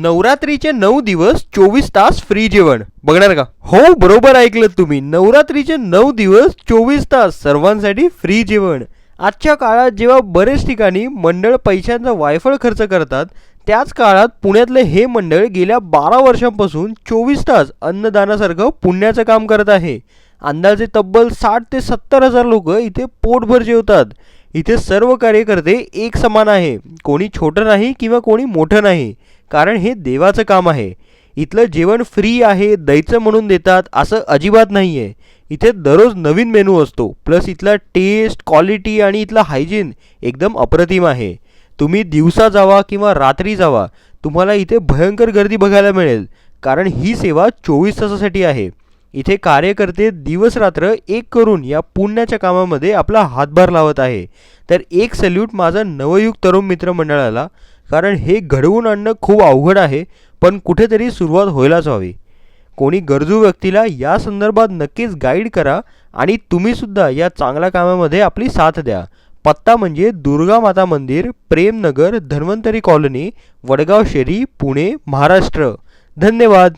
नवरात्रीचे नऊ दिवस चोवीस तास फ्री जेवण. बघणार का? हो बरोबर ऐकलं तुम्ही. नवरात्रीचे नऊ दिवस चोवीस तास सर्वांसाठी फ्री जेवण. आजच्या काळात जेव्हा बरेच ठिकाणी मंडळ पैशांचा वायफळ खर्च करतात त्याच काळात पुण्यातले हे मंडळ गेल्या बारा वर्षांपासून चोवीस तास अन्नदानासारखं पुण्याचं काम करत आहे. अंदाजे तब्बल साठ ते सत्तर हजार लोक इथे पोटभर जेवतात. इथे सर्व कार्यकर्ते एक समान आहे. कोणी छोटं नाही किंवा कोणी मोठं नाही. कारण हे देवाचं काम आहे. इथलं जेवण फ्री आहे द्यायचं म्हणून देतात असं अजिबात नाही आहे इथे दररोज नवीन मेनू असतो. प्लस इथला टेस्ट क्वालिटी आणि इथला हायजीन एकदम अप्रतिम आहे. तुम्ही दिवसा जावा किंवा रात्री जावा तुम्हाला इथे भयंकर गर्दी बघायला मिळेल. कारण ही सेवा चोवीस तासासाठी आहे. इथे कार्यकर्ते दिवसरात्र एक करून या पुण्याच्या कामामध्ये आपला हातभार लावत आहे. तर एक सल्यूट माझा नवयुग तरुण मित्र मंडळाला. कारण हे घडवून आणणं खूप अवघड आहे पण कुठेतरी सुरुवात व्हायलाच हवी. कोणी गरजू व्यक्तीला या संदर्भात नक्कीच गाईड करा आणि तुम्हीसुद्धा या चांगल्या कामामध्ये आपली साथ द्या. पत्ता म्हणजे दुर्गा माता मंदिर प्रेमनगर धन्वंतरी कॉलनी वडगाव शेरी पुणे महाराष्ट्र. धन्यवाद.